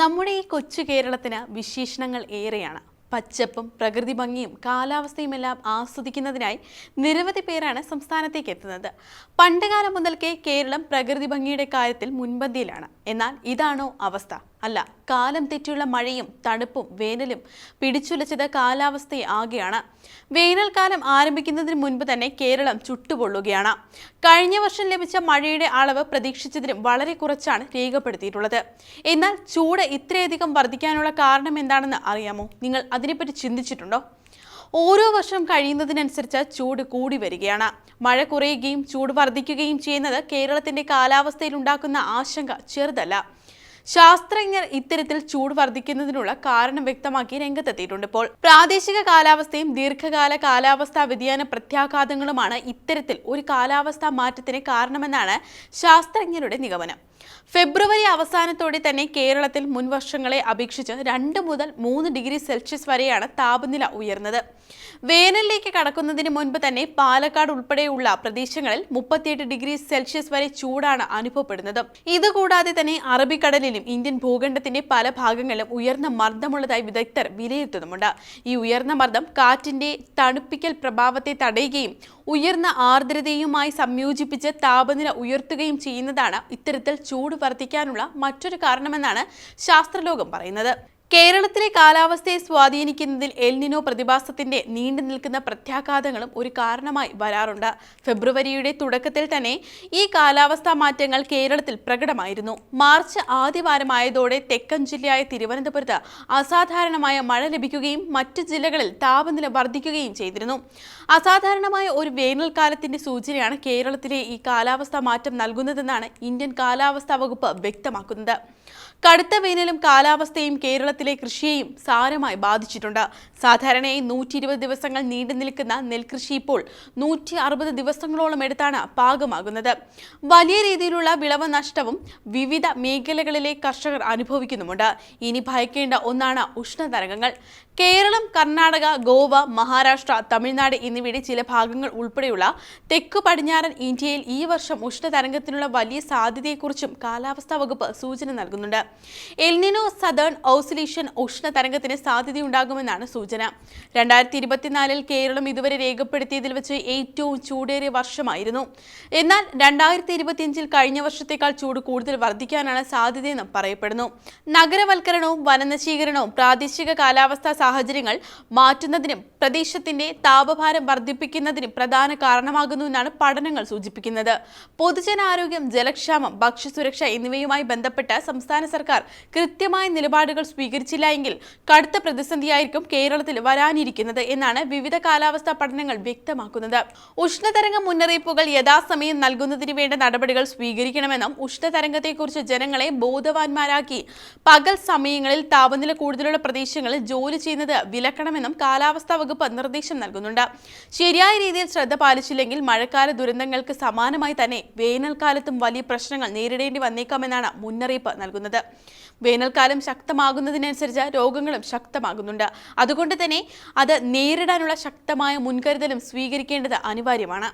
നമ്മുടെ ഈ കൊച്ചു കേരളത്തിന് വിശേഷണങ്ങൾ ഏറെയാണ്. പച്ചപ്പും പ്രകൃതി ഭംഗിയും കാലാവസ്ഥയുമെല്ലാം ആസ്വദിക്കുന്നതിനായി നിരവധി പേരാണ് സംസ്ഥാനത്തേക്ക് എത്തുന്നത്. പണ്ടുകാലം മുതൽക്കേ കേരളം പ്രകൃതി ഭംഗിയുടെ കാര്യത്തിൽ മുൻപന്തിയിലാണ്. എന്നാൽ ഇതാണോ അവസ്ഥ? അല്ല കാലം തെറ്റിയുള്ള മഴയും തണുപ്പും വേനലും പിടിച്ചുലച്ചത് കാലാവസ്ഥയെ ആകെയാണ്. വേനൽക്കാലം ആരംഭിക്കുന്നതിന് മുൻപ് തന്നെ കേരളം ചുട്ടുപൊള്ളുകയാണ്. കഴിഞ്ഞ വർഷം ലഭിച്ച മഴയുടെ അളവ് പ്രതീക്ഷിച്ചതിലും വളരെ കുറച്ചാണ് രേഖപ്പെടുത്തിയിട്ടുള്ളത്. എന്നാൽ ചൂട് ഇത്രയധികം വർദ്ധിക്കാനുള്ള കാരണം എന്താണെന്ന് അറിയാമോ? നിങ്ങൾ അതിനെപ്പറ്റി ചിന്തിച്ചിട്ടുണ്ടോ? ഓരോ വർഷം കഴിയുന്നതിനനുസരിച്ച് ചൂട് കൂടി വരികയാണ്. മഴ കുറയുകയും ചൂട് വർദ്ധിക്കുകയും ചെയ്യുന്നത് കേരളത്തിന്റെ കാലാവസ്ഥയിൽ ഉണ്ടാക്കുന്ന ആശങ്ക ചെറുതല്ല. ശാസ്ത്രജ്ഞർ ഇത്തരത്തിൽ ചൂട് വർദ്ധിക്കുന്നതിനുള്ള കാരണം വ്യക്തമാക്കി രംഗത്തെത്തിയിട്ടുണ്ട്. ഇപ്പോൾ പ്രാദേശിക കാലാവസ്ഥയും ദീർഘകാല കാലാവസ്ഥാ വ്യതിയാന പ്രത്യാഘാതങ്ങളുമാണ് ഇത്തരത്തിൽ ഒരു കാലാവസ്ഥാ മാറ്റത്തിന് കാരണമെന്നാണ് ശാസ്ത്രജ്ഞരുടെ നിഗമനം. ഫെബ്രുവരി അവസാനത്തോടെ തന്നെ കേരളത്തിൽ മുൻവർഷങ്ങളെ അപേക്ഷിച്ച് രണ്ട് മുതൽ മൂന്ന് ഡിഗ്രി സെൽഷ്യസ് വരെയാണ് താപനില ഉയർന്നത്. വേനലിലേക്ക് കടക്കുന്നതിന് മുൻപ് തന്നെ പാലക്കാട് ഉൾപ്പെടെയുള്ള പ്രദേശങ്ങളിൽ മുപ്പത്തിയെട്ട് ഡിഗ്രി സെൽഷ്യസ് വരെ ചൂടാണ് അനുഭവപ്പെടുന്നത്. ഇതുകൂടാതെ തന്നെ അറബിക്കടലിലും ഇന്ത്യൻ ഭൂഖണ്ഡത്തിന്റെ പല ഭാഗങ്ങളിലും ഉയർന്ന മർദ്ദമുള്ളതായി വിദഗ്ധർ വിലയിരുത്തുന്നുമുണ്ട്. ഈ ഉയർന്ന മർദ്ദം കാറ്റിന്റെ തണുപ്പിക്കൽ പ്രഭാവത്തെ തടയുകയും ഉയർന്ന ആർദ്രതയുമായി സംയോജിപ്പിച്ച് താപനില ഉയർത്തുകയും ചെയ്യുന്നതാണ് ഇത്തരത്തിൽ ചൂട് വർദ്ധിക്കാനുള്ള മറ്റൊരു കാരണമെന്നാണ് ശാസ്ത്രലോകം പറയുന്നത്. കേരളത്തിലെ കാലാവസ്ഥയെ സ്വാധീനിക്കുന്നതിൽ എൽനിനോ പ്രതിഭാസത്തിന്റെ നീണ്ടു നിൽക്കുന്ന പ്രത്യാഘാതങ്ങളും ഒരു കാരണമായി വരാറുണ്ട്. ഫെബ്രുവരിയുടെ തുടക്കത്തിൽ തന്നെ ഈ കാലാവസ്ഥാ മാറ്റങ്ങൾ കേരളത്തിൽ പ്രകടമായിരുന്നു. മാർച്ച് ആദ്യവാരമായതോടെ തെക്കൻ ജില്ലയായ തിരുവനന്തപുരത്ത് അസാധാരണമായ മഴ ലഭിക്കുകയും മറ്റ് ജില്ലകളിൽ താപനില വർദ്ധിക്കുകയും ചെയ്തിരുന്നു. അസാധാരണമായ ഒരു വേനൽക്കാലത്തിന്റെ സൂചനയാണ് കേരളത്തിലെ ഈ കാലാവസ്ഥാ മാറ്റം നൽകുന്നതെന്നാണ് ഇന്ത്യൻ കാലാവസ്ഥാ വകുപ്പ് വ്യക്തമാക്കുന്നത്. കടുത്ത വേനലും കാലാവസ്ഥയും കേരളത്തിലെ കൃഷിയെയും സാരമായി ബാധിച്ചിട്ടുണ്ട്. സാധാരണയായി നൂറ്റി ഇരുപത് ദിവസങ്ങൾ നീണ്ടു നിൽക്കുന്ന നെൽകൃഷി ഇപ്പോൾ നൂറ്റി അറുപത് ദിവസങ്ങളോളം എടുത്താണ് പാകമാകുന്നത്. വലിയ രീതിയിലുള്ള വിളവ് നഷ്ടവും വിവിധ മേഖലകളിലെ കർഷകർ അനുഭവിക്കുന്നുമുണ്ട്. ഇനി ഭയക്കേണ്ട ഒന്നാണ് ഉഷ്ണതരംഗങ്ങൾ. കേരളം കർണാടക ഗോവ മഹാരാഷ്ട്ര തമിഴ്നാട് എന്നിവയുടെ ചില ഭാഗങ്ങൾ ഉൾപ്പെടെയുള്ള തെക്ക് പടിഞ്ഞാറൻ ഇന്ത്യയിൽ ഈ വർഷം ഉഷ്ണതരംഗത്തിനുള്ള വലിയ സാധ്യതയെക്കുറിച്ചും കാലാവസ്ഥാ വകുപ്പ് സൂചന നൽകുന്നുണ്ട്. എൽനിനോ സദേൺ ഓസിലേഷൻ ഉഷ്ണതരംഗത്തിന് സാധ്യതയുണ്ടാകുമെന്നാണ് സൂചന. രണ്ടായിരത്തി ഇരുപത്തിനാലിൽ കേരളം ഇതുവരെ രേഖപ്പെടുത്തിയതിൽ വെച്ച് ഏറ്റവും ചൂടേറിയ വർഷമായിരുന്നു. എന്നാൽ രണ്ടായിരത്തി ഇരുപത്തിയഞ്ചിൽ കഴിഞ്ഞ വർഷത്തേക്കാൾ ചൂട് കൂടുതൽ വർദ്ധിക്കാനാണ് സാധ്യതയെന്നും പറയപ്പെടുന്നു. നഗരവൽക്കരണവും വനനശീകരണവും പ്രാദേശിക കാലാവസ്ഥാ സാഹചര്യങ്ങൾ മാറ്റുന്നതിനും പ്രദേശത്തിന്റെ താപഭാരം വർദ്ധിപ്പിക്കുന്നതിനും പ്രധാന കാരണമാകുന്നു എന്നാണ് പഠനങ്ങൾ സൂചിപ്പിക്കുന്നത്. പൊതുജനാരോഗ്യം ജലക്ഷാമം ഭക്ഷ്യസുരക്ഷ എന്നിവയുമായി ബന്ധപ്പെട്ട് സംസ്ഥാന സർക്കാർ കൃത്യമായ നിലപാടുകൾ സ്വീകരിച്ചില്ല എങ്കിൽ കടുത്ത പ്രതിസന്ധിയായിരിക്കും കേരളത്തിൽ വരാനിരിക്കുന്നത് എന്നാണ് വിവിധ കാലാവസ്ഥാ പഠനങ്ങൾ വ്യക്തമാക്കുന്നത്. ഉഷ്ണതരംഗ മുന്നറിയിപ്പുകൾ യഥാസമയം നൽകുന്നതിന് വേണ്ട നടപടികൾ സ്വീകരിക്കണമെന്നും ഉഷ്ണതരംഗത്തെക്കുറിച്ച് ജനങ്ങളെ ബോധവാന്മാരാക്കി പകൽ സമയങ്ങളിൽ താപനില കൂടുതലുള്ള പ്രദേശങ്ങളിൽ ജോലി ചെയ്യുന്നത് വിലക്കണമെന്നും കാലാവസ്ഥാ വകുപ്പ് നിർദ്ദേശം നൽകുന്നുണ്ട്. ശരിയായ രീതിയിൽ ശ്രദ്ധ പാലിച്ചില്ലെങ്കിൽ മഴക്കാല ദുരന്തങ്ങൾക്ക് സമാനമായി തന്നെ വേനൽക്കാലത്തും വലിയ പ്രശ്നങ്ങൾ നേരിടേണ്ടി വന്നേക്കാമെന്നാണ് മുന്നറിയിപ്പ് നൽകുന്നത്. വേനൽക്കാലം ശക്തമാകുന്നതിനനുസരിച്ച് രോഗങ്ങളും ശക്തമാകുന്നുണ്ട്. അതുകൊണ്ട് തന്നെ അത് നേരിടാനുള്ള ശക്തമായ മുൻകരുതലും സ്വീകരിക്കേണ്ടത് അനിവാര്യമാണ്.